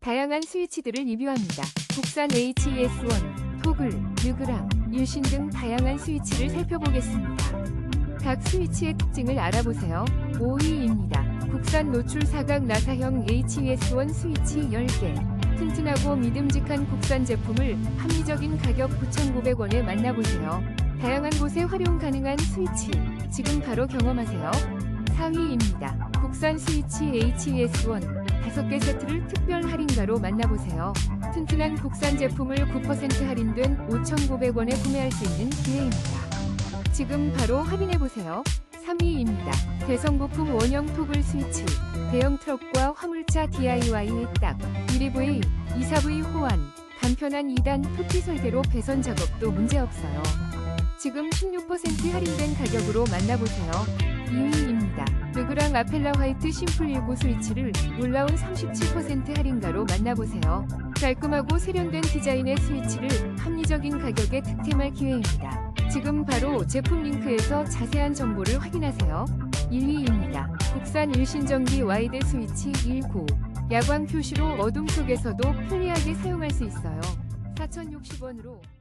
다양한 스위치들을 리뷰합니다. 국산 HES1, 토글, 르그랑, 유신 등 다양한 스위치를 살펴보겠습니다. 각 스위치의 특징을 알아보세요. 5위입니다. 국산 노출 사각 나사형 HES1 스위치 10개. 튼튼하고 믿음직한 국산 제품을 합리적인 가격 9,900원에 만나보세요. 다양한 곳에 활용 가능한 스위치. 지금 바로 경험하세요. 4위입니다. 국산 스위치 HES1 5개 세트를 특별 할인가로 만나보세요. 튼튼한 국산 제품을 9% 할인된 5,900원에 구매할 수 있는 기회입니다. 지금 바로 확인해보세요. 3위입니다. 대성부품 원형 토글 스위치. 대형 트럭과 화물차 DIY 딱 1EV, 2사V 호환. 간편한 2단 토티 설계로 배선 작업도 문제없어요. 지금 16% 할인된 가격으로 만나보세요. 2위입니다. 르그랑 아펠라 화이트 심플 19 스위치를 놀라운 37% 할인가로 만나보세요. 깔끔하고 세련된 디자인의 스위치를 합리적인 가격에 득템할 기회입니다. 지금 바로 제품 링크에서 자세한 정보를 확인하세요. 1위입니다. 국산 일신전기 와이드 스위치 19. 야광 표시로 어둠 속에서도 편리하게 사용할 수 있어요. 4,060원으로